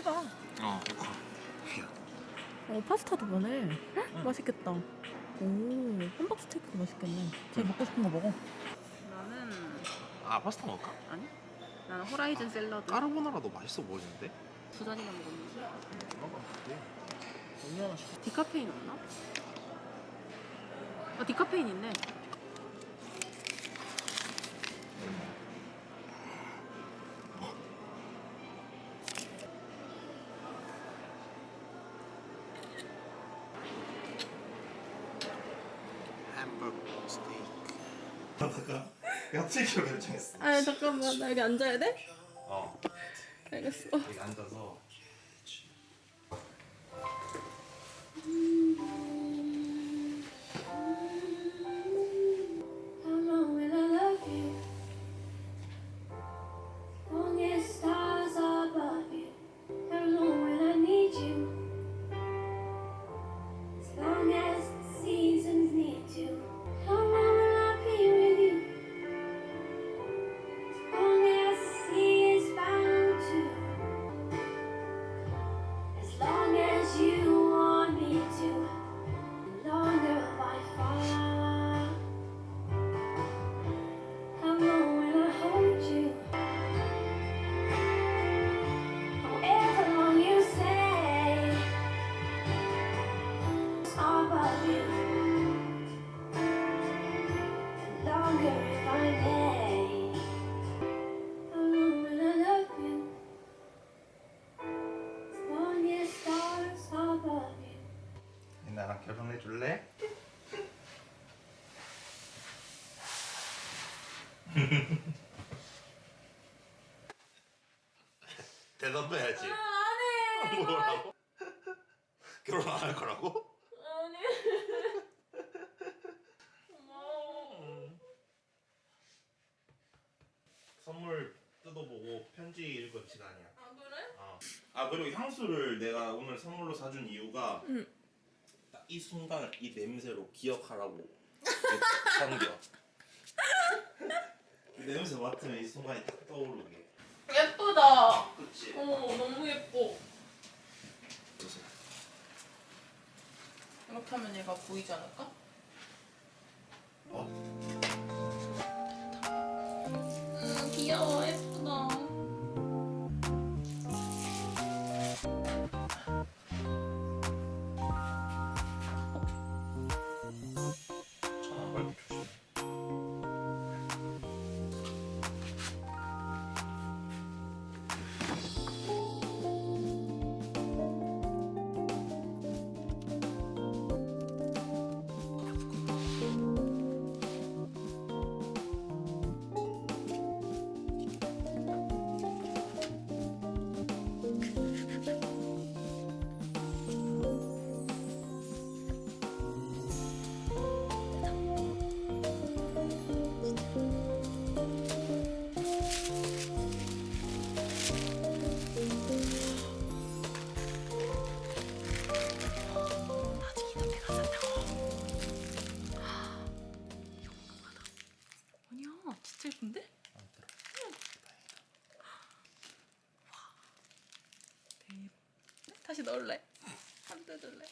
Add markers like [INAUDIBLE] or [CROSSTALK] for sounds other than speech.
같이 가. 어. 어 파스타도 보네. 응. 맛있겠다. 오 홈박 스테이크도 맛있겠네. 제일 먹고 싶은 거 먹어. 나는 아 파스타 먹을까? 아니. 나는 호라이즌 샐러드 까르보나라도 맛있어 보이는데? 두 잔이나 먹었는데. 음, 아, 먹어. 네. 뭐 디카페인 없나? 아 디카페인 있네. 스테이크 잠깐 야채기로 결정했어 아 잠깐만 나 여기 앉아야 돼? 어 알겠어. 여기 앉아서 나랑 결혼해 줄래? [LAUGHS] 대답해야지 안해 뭐라고? [LAUGHS] 결혼 안 할 거라고? 선물 뜯어보고 편지 읽을 시간이야. 아 그래? 어. 아 그리고 향수를 내가 오늘 선물로 사준 이유가 딱 이 순간을 이 냄새로 기억하라고 남겨. 이 냄새 맡으면 이 순간이 딱 떠오르게. 예쁘다. 그렇지. 어 너무 예뻐. 이렇게 하면 얘가 보이지 않을까? 다시 넣을래? 안 뜯을래?